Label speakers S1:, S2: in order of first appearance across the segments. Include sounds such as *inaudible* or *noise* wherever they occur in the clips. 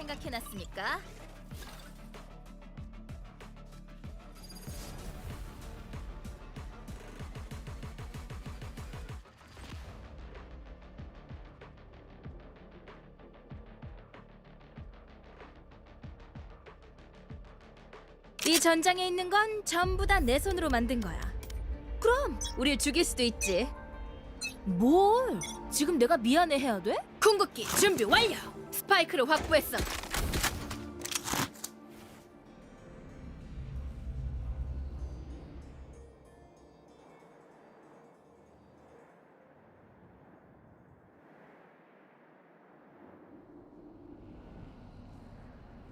S1: 생각해놨으니까. 이 전장에 있는 건 전부 다 내 손으로 만든 거야. 그럼 우릴 죽일 수도 있지. 뭘? 지금 내가 미안해 해야 돼? 궁극기 준비 완료. 스파이크를 확보했어.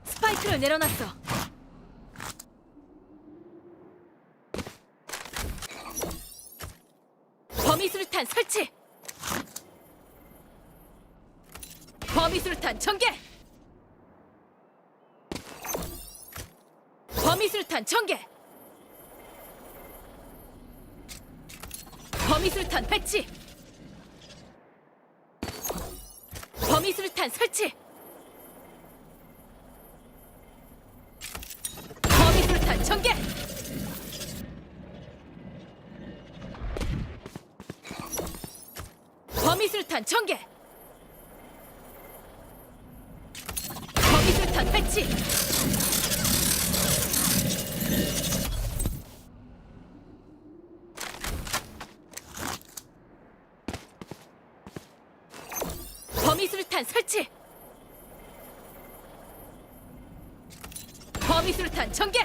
S1: 스파이크를 내려놨어. 범위술탄 설치. 범위술탄 전개. 범위술탄 전개. 범위술탄 배치. 범위술탄 설치. 범위술탄 전개. 범위술탄 전개. 배치. 범위술탄 설치. 범위술탄 전개.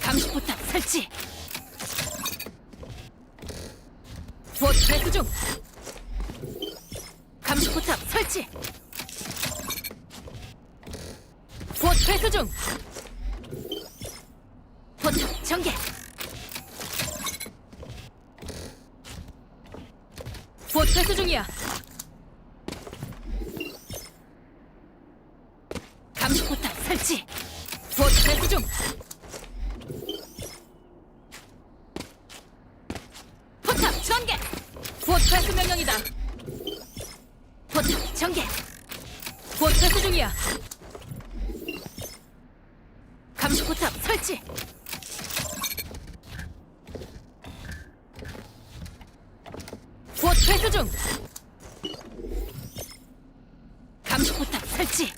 S1: 감시포탑 설치. 봇 배수 중. 설치. 봇 배수 중. 포탑 전개. 봇 배수 중이야. 감시 포탑 설치. 봇 배수 중. 포탑 전개. 봇 배수 명령이다. 전개. 봇 배수 중이야. 감시포탑 설치. 봇 배수 중. 감시포탑 설치.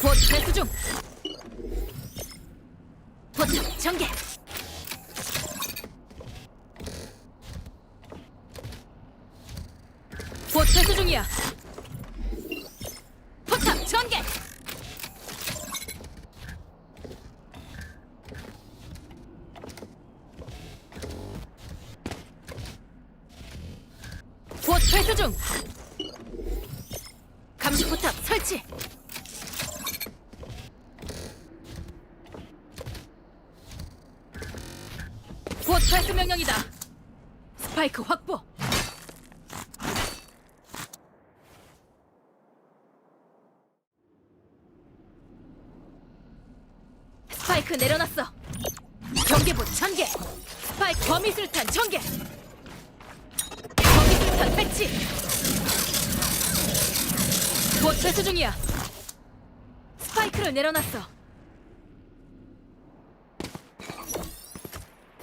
S1: 봇 배수 중. 포탑 전개. 봇 배수 중이야. 포탑 전개. 봇 배수 중. 감시포탑 설치. 봇 배수 명령이다. 스파이크 확보. 스파이크 내려놨어. 경계봇 전개. 스파이크 범위술탄 전개. 범위술탄 배치. 봇 배수 중이야. 스파이크를 내려놨어.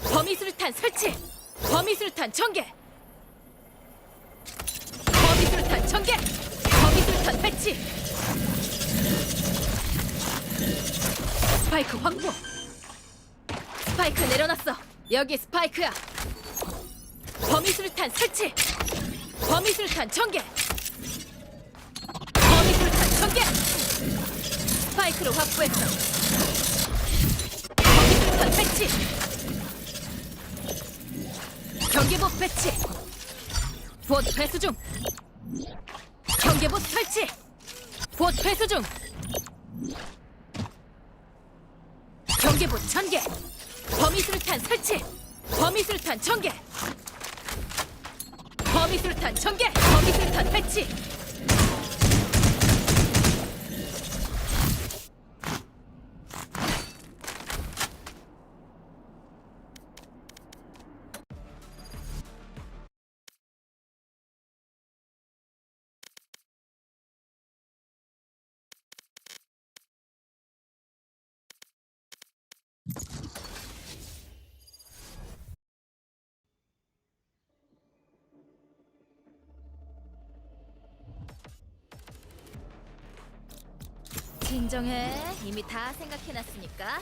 S1: 범위술탄 설치. 범위술탄 전개. 범위술탄 전개. 범위술탄 배치. 스파이크 확보. 스파이크 내려놨어. 여기 스파이크야. 범위술탄 설치. 범위술탄 전개. 범위술탄 전개. 스파이크를 확보했어. 범위술탄 배치. 경계복 배치. 봇 배수 중. 경계복 설치. 봇 배수 중. 경계봇 전개. 범위술탄 설치. 범위술탄 전개. 범위술탄 전개. 범위술탄 배치. 진정해. 이미 다 생각해놨으니까.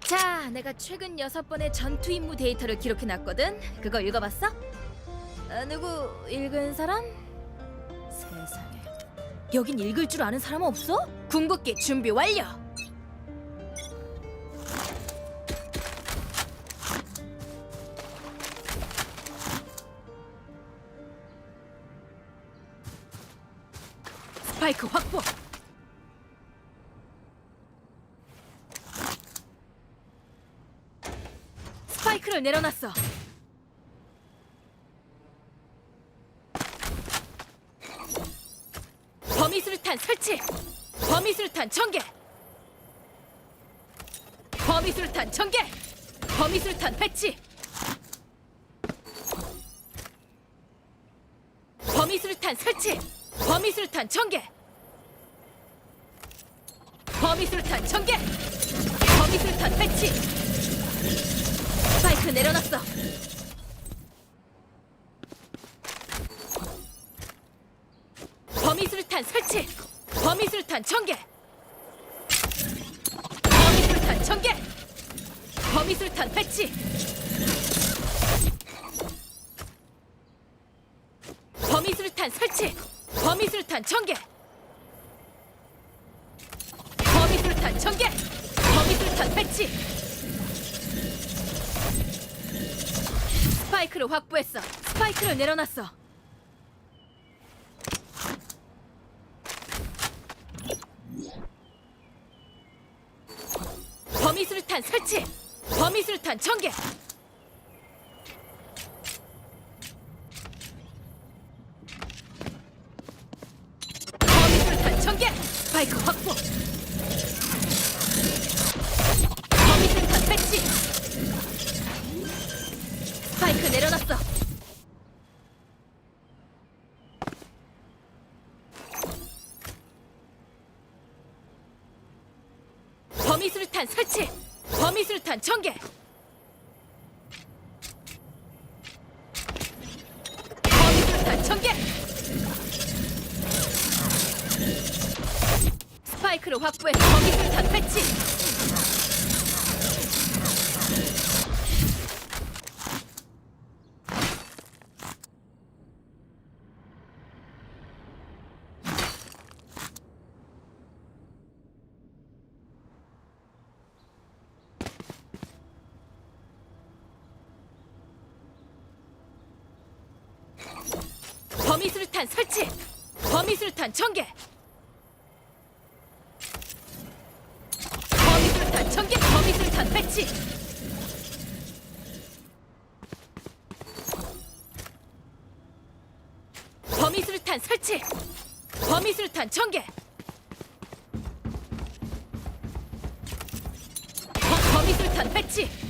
S1: 자, 내가 최근 여섯 번의 전투 임무 데이터를 기록해놨거든. 그거 읽어봤어? 아, 누구 읽은 사람? 여긴 읽을 줄 아는 사람 없어? 궁극기 준비 완료. 스파이크 확보. 스파이크를 내려놨어. 범위술탄 설치. 범위술탄 전개. 범위술탄 전개. 범위술탄 배치. 범위술탄 설치. 범위술탄 전개. 범위술탄 전개. 범위술탄 배치. 스파이크 내려놨어. 범위술탄 설치. 범위술탄 전개. 범위술탄 전개. 범위술탄 배치. 범위술탄 설치. 범위술탄 전개. 범위술탄 전개. 범위술탄 배치. 스파이크를 확보했어. 스파이크를 내려놨어. 범위술탄 설치. 범위술탄 전개. 범위술탄 전개. 스파이크 확보. 범위술탄 배치. 스파이크 내려놨어. 범위술탄 설치. 범위술탄 전개. 범위술탄 전개. 스파이크를 확보해서 범위술탄 배치. 범위술탄 설치. 범위술탄 전개. 범위술탄 전개. 범위술탄 배치. 범위술탄 설치. 범위술탄 전개. 범- 범위술탄 배치.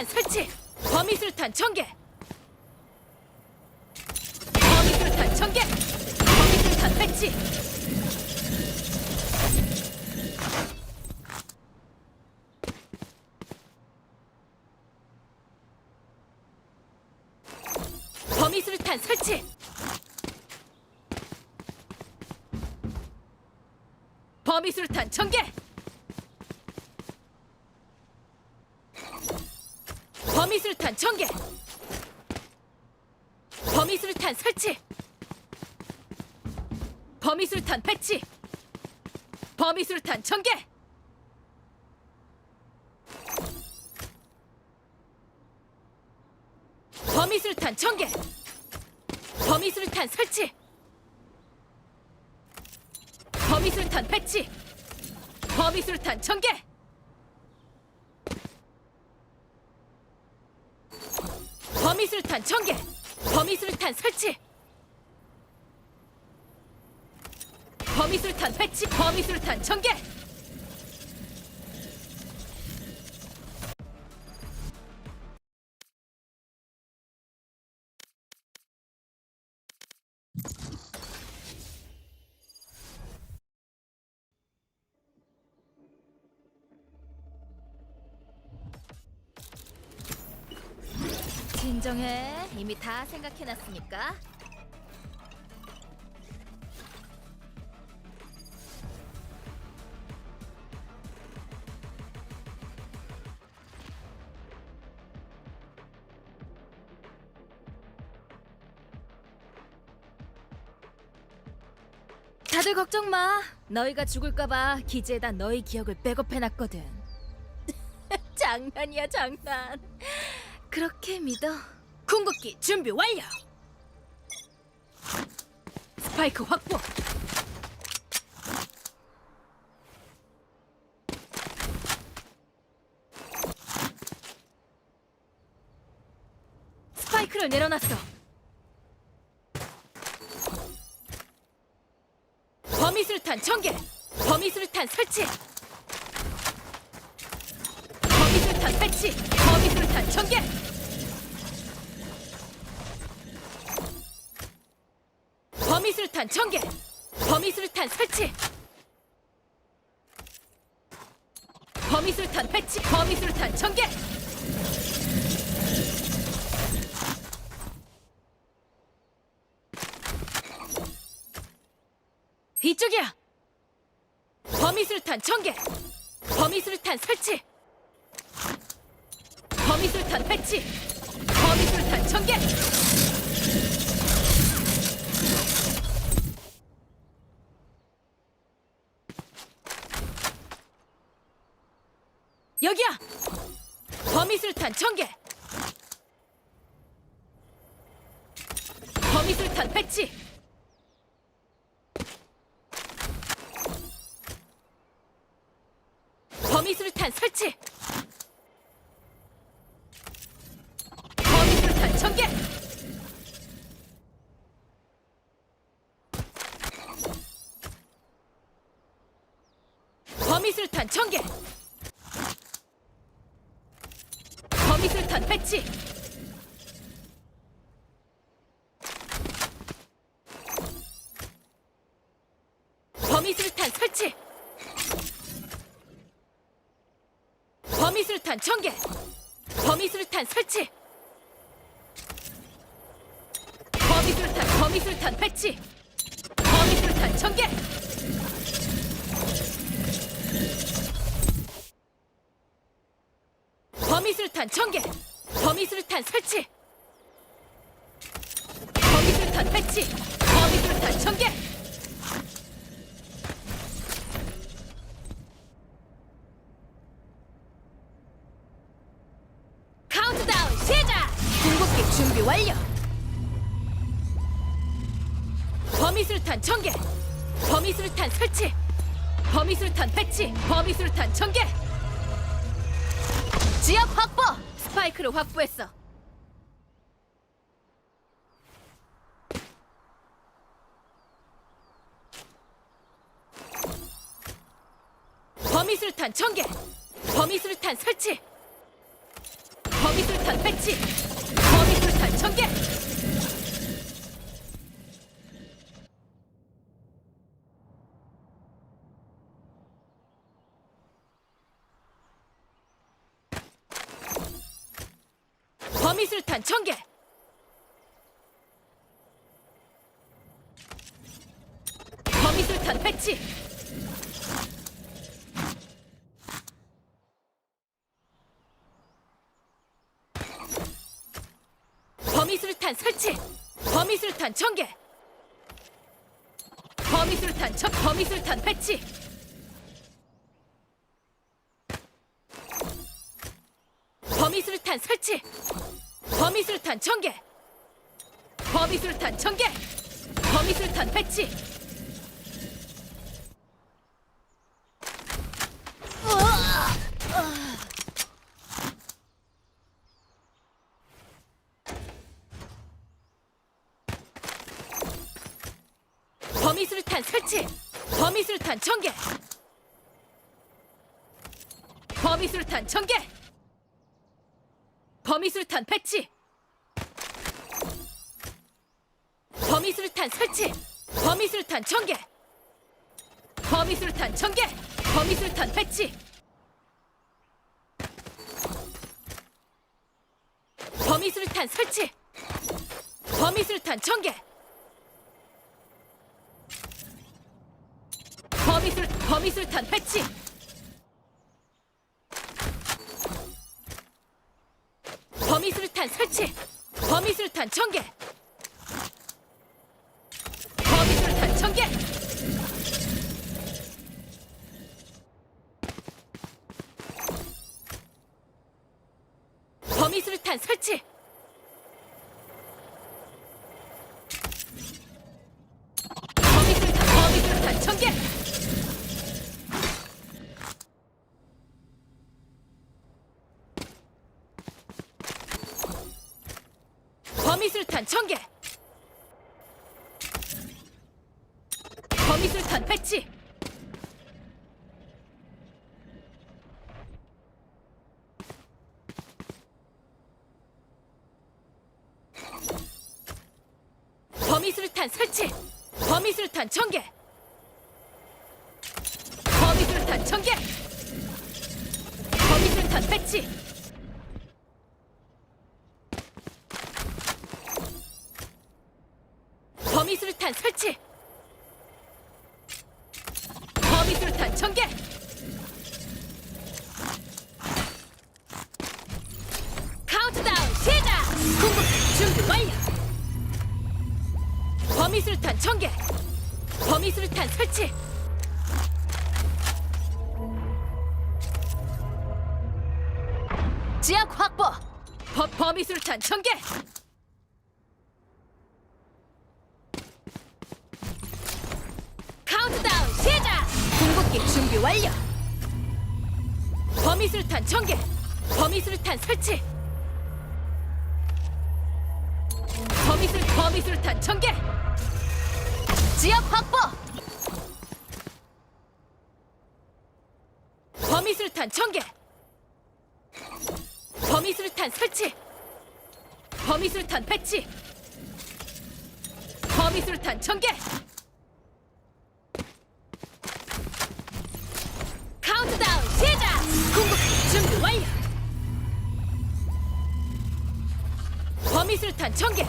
S1: 범위술탄 설치. 범위술탄 전개. 범위술탄 전개. 범위술탄 배치. 범위술탄 설치. 범위술탄 전개. 범위술탄 전개. 범위술탄 설치. 범위술탄 배치. 범위술탄 전개. 범위술탄 전개. 범위술탄 설치. 범위술탄 배치. 범위술탄 전개. 범위술탄 전개. 범위술탄 설치. 범위 범위술탄 배치 범위술탄 전개 진정해 이미 다 생각해놨으니까 다들 걱정 마. 너희가 죽을까봐 기지에다 너희 기억을 백업해놨거든. *laughs* 장난이야 장난. 그렇게 믿어. 궁극기 준비 완료. 스파이크 확보. 스파이크를 내려놨어. 범위술탄 전개. 범위술탄 설치. 범위술탄 배치. 범위술탄 전개. 범위술탄 전개. 범위술탄 설치. 범위술탄 배치. 범위술탄 전개. 이쪽이야. 범위술탄 전개. 범위술탄 설치. 범위술탄 배치. 범위술탄 전개. 여기야. 범위술탄 전개. 범위술탄 배치. 범위술탄 설치. 범위술탄 전개. 범위술탄 전개. 배치. 범위술탄 설치. 범위술탄 전개. 범위술탄 설치. 범위술탄 범위술탄 배치. 범위술탄 전개. 범위술탄 전개. 범위술탄 설치. 범위술탄 배치. 범위술탄 전개. 카운트다운 시작! 궁극기 준비 완료! 범위술탄 전개! 범위술탄 설치! 범위술탄 배치! 범위술탄 전개! 지역 확보! 스파이크를 확보했어! 범위술탄 전개! 범위술탄 설치! 범위술탄 배치! 범위술탄 전개! 범위술탄 전개! 범위술탄 배치! 범위술탄 설치! 범위술탄 전개! 범위술탄 첫 범위술탄 배치! 범위술탄 설치! 범위술탄 전개! 범위술탄 전개! 범위술탄 배치! 범위술탄 설치! 범위술탄 전개. 범위술탄 전개. 범위술탄 배치. 범위술탄 설치. 범위술탄 전개. 범위술탄 전개. 범위술탄 배치. 범위술탄 설치. 범위술탄 전개. 범위술 범위술탄 배치. 범위술탄 설치. 범위술탄 전개. 범위술탄 전개. 범위술탄 설치. 범위술탄 범위술탄 전개. 범위술탄 전개. 범위술탄 배치. 범위술탄 설치. 범위술탄 전개. 범위술탄 전개. 범위술탄 배치. 범위술탄 설치. 지역 확보. 범, 범위술탄 전개. 카운트다운 시작! 궁극기 준비 완료! 범위술탄 전개! 범위술탄 설치! 범위술 범위술탄 전개! 지역 확보! 범위술탄 전개! 범위술탄 설치! 범위술탄 배치! 범위술탄 전개! 카운트다운 시작! 궁극기 준비 완료! 범위술탄 전개!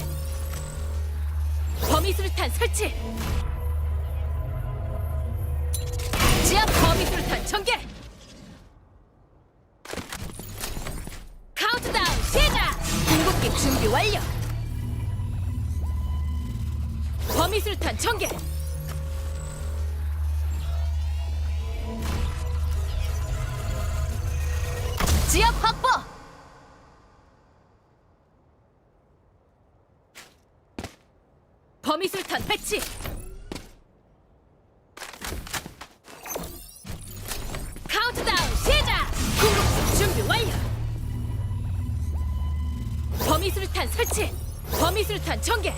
S1: 범위술탄 설치! 지압 범위술탄 전개! 궁극기 준비 완료! 범위술탄 전개! 지역 확보! 범위술탄 배치! 범위술탄 전개!